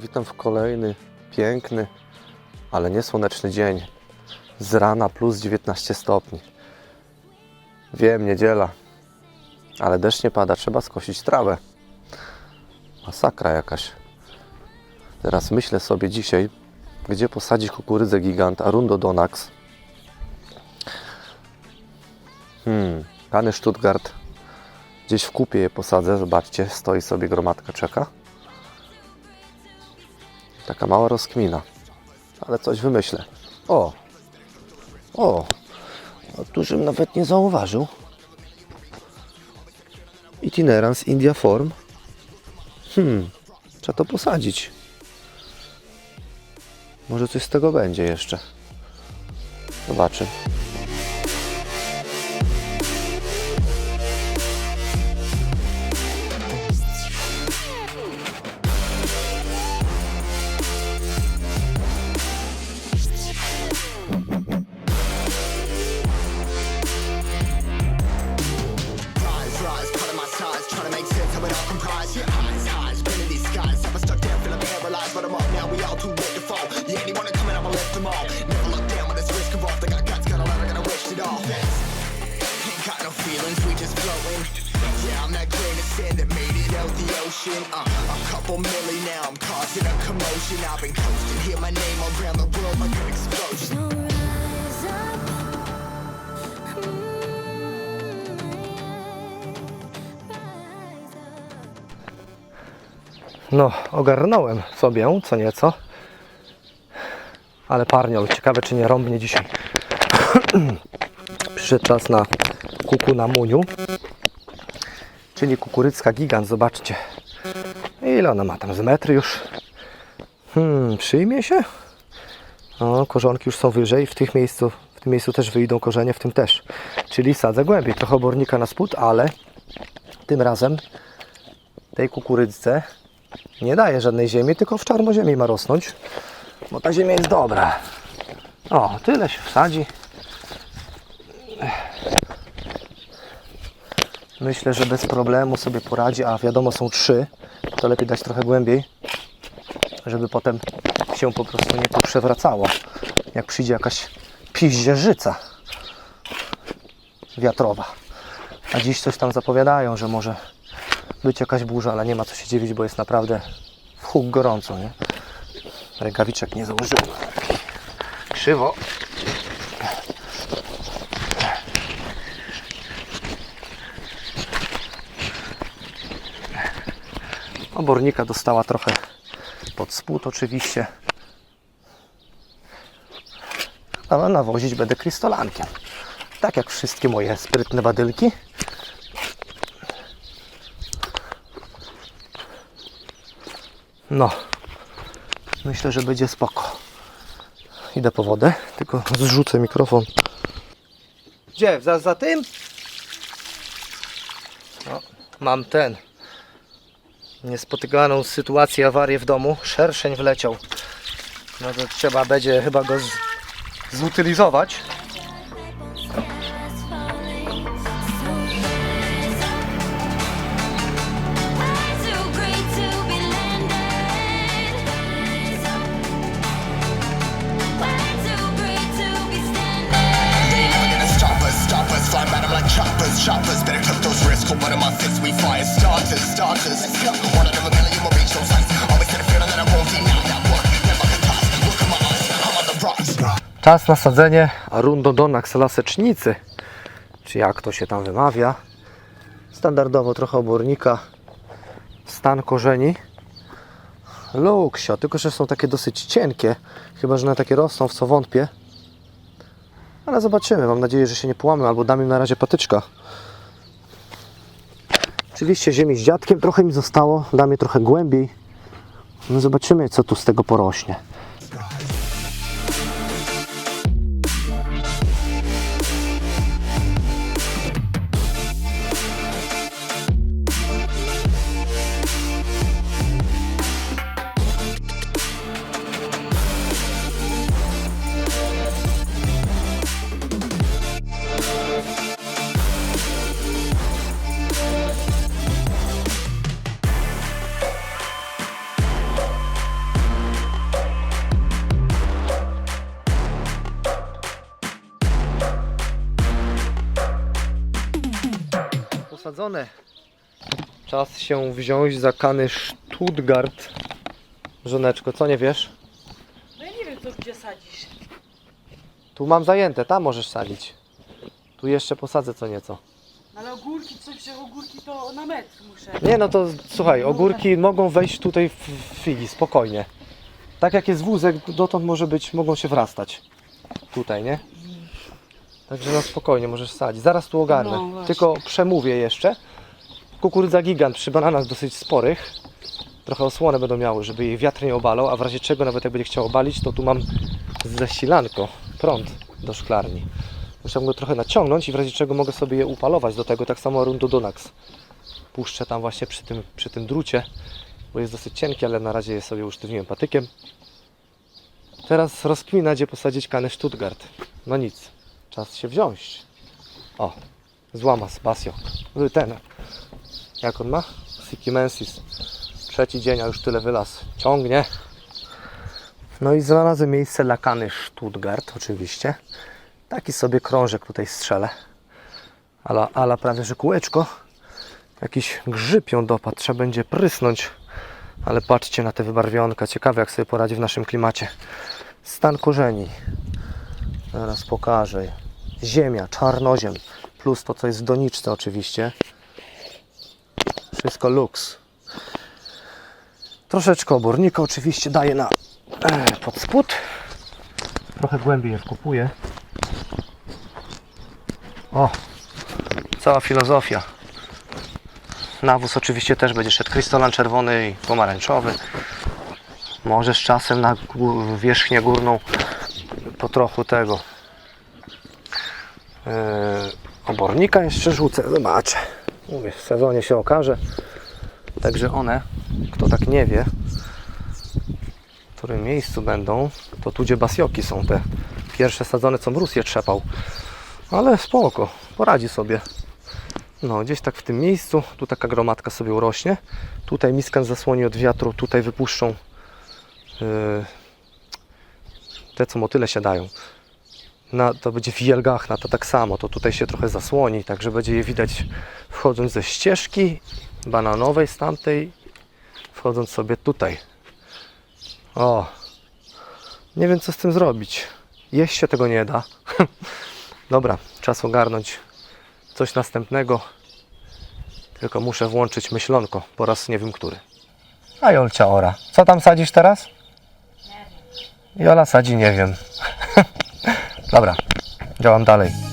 Witam w kolejny piękny, ale nie słoneczny dzień. Z rana plus 19 stopni. Wiem, niedziela, ale deszcz nie pada, trzeba skosić trawę. Masakra jakaś. Teraz myślę sobie dzisiaj, gdzie posadzić kukurydzę gigant Arundo Donax. Hmm, Kany Stuttgart. Gdzieś w kupie je posadzę, zobaczcie, stoi sobie gromadka, czeka. Taka mała rozkmina. Ale coś wymyślę. O! O! O, tu żebym nawet nie zauważył. Itinerans India Form. Hmm, trzeba to posadzić. Może coś z tego będzie jeszcze. Zobaczy. Ocean. Uh, a couple milli now, I'm causing a commotion. I've been coasting, hear my name around the world like an explosion. Up. Rise up. No, ogarnąłem sobie co nieco. Ale parniol, ciekawe czy nie rąbnie dzisiaj. Przyszedł czas na kuku na muniu. Czyli kukurycka gigant, zobaczcie. Ile ona ma tam z metry już? Hmm, przyjmie się? O, korzonki już są wyżej, w, tych miejscu, w tym miejscu też wyjdą korzenie, w tym też. Czyli sadzę głębiej, trochę obornika na spód, ale tym razem tej kukurydze nie daje żadnej ziemi, tylko w czarnoziemi ma rosnąć, bo ta ziemia jest dobra. O, tyle się wsadzi. Myślę, że bez problemu sobie poradzi, a wiadomo są trzy, to lepiej dać trochę głębiej, żeby potem się po prostu nie poprzewracało, jak przyjdzie jakaś piździerzyca wiatrowa. A dziś coś tam zapowiadają, że może być jakaś burza, ale nie ma co się dziwić, bo jest naprawdę w huk gorąco, nie? Rękawiczek nie założyłem. Krzywo. Obornika dostała trochę pod spód oczywiście. A nawozić będę krystolankiem. Tak jak wszystkie moje sprytne badylki. No, myślę, że będzie spoko. Idę po wodę, tylko zrzucę mikrofon. Gdzie? Za, za tym? No, mam ten. Niespotykaną sytuację, awarię w domu. Szerszeń wleciał. No to trzeba będzie chyba go z, zutylizować. Choppers. Better clip those my we fire starters, starters. One out of a million will reach those heights. Always had a feeling that I won't deny that work. Never toss. Look my eyes, I'm on the. Czas na sadzenie czy jak to się tam wymawia. Standardowo trochę obornika, stan korzeni. Luksio, tylko że są takie dosyć cienkie, chyba że na takie rosną, w co wątpię. Ale zobaczymy, mam nadzieję, że się nie połamy, albo dam im na razie patyczka. Oczywiście ziemi z dziadkiem, trochę mi zostało, dam je trochę głębiej. No zobaczymy, co tu z tego porośnie. Posadzone. Czas się wziąć za kany Stuttgart. Żoneczko, co nie wiesz? No ja nie wiem, co gdzie sadzisz. Tu mam zajęte, tam możesz sadzić. Tu jeszcze posadzę co nieco. No Ale ogórki, coś, że ogórki to na metr muszę. Nie no to słuchaj, ogórki mogą wejść tutaj w figi, spokojnie. Tak jak jest wózek, dotąd może być, mogą się wrastać. Tutaj, nie? Także no spokojnie, możesz sadzić. Zaraz tu ogarnę. No, właśnie. Tylko przemówię jeszcze. Kukurydza gigant przy bananach dosyć sporych. Trochę osłonę będą miały, żeby jej wiatr nie obalał, a w razie czego nawet jak będzie chciał obalić, to tu mam zasilanko, prąd do szklarni. Muszę go trochę naciągnąć i w razie czego mogę sobie je upalować do tego, tak samo Rundodonax puszczę tam właśnie przy tym, przy tym drucie, bo jest dosyć cienki, ale na razie je sobie usztywniłem patykiem. Teraz rozkmina, gdzie posadzić kanę Stuttgart. No nic, czas się wziąć. O, złamas, basio. Y, Ten, jak on ma? Sikimensis. Trzeci dzień, a już tyle wylaz. Ciągnie. No i znalazłem miejsce dla kany Stuttgart, oczywiście. Taki sobie krążek tutaj strzelę. Ala, ala prawie, że kółeczko. Jakiś grzyb ją dopadł, trzeba będzie prysnąć. Ale patrzcie na te wybarwionka. Ciekawe jak sobie poradzi w naszym klimacie. Stan korzeni. Zaraz pokażę. Ziemia, czarnoziem. Plus to, co jest w doniczce oczywiście. Wszystko luks. Troszeczkę obornika oczywiście daję na e, pod spód. Trochę głębiej je wkopuję. O, cała filozofia. Nawóz oczywiście też będzie szedł krystolan czerwony i pomarańczowy. Może z czasem na wierzchnię górną po trochu tego yy, obornika jeszcze rzucę. Zobaczę. Mówię, w sezonie się okaże. Także one, kto tak nie wie, w którym miejscu będą, to tu gdzie basioki są te pierwsze sadzone, co mróz je trzepał. Ale spoko, poradzi sobie. No, gdzieś tak w tym miejscu, tu taka gromadka sobie urośnie. Tutaj miskan zasłoni od wiatru, tutaj wypuszczą yy, te, co motyle siadają. Na, to będzie w jelgach, na to tak samo, to tutaj się trochę zasłoni, także będzie je widać wchodząc ze ścieżki bananowej z tamtej, wchodząc sobie tutaj. O, nie wiem co z tym zrobić. Jeść się tego nie da. Dobra, czas ogarnąć coś następnego. Tylko muszę włączyć myślonko po raz nie wiem który. A Jolcia ora. Co tam sadzisz teraz? Jola sadzi nie wiem. Dobra, działam dalej.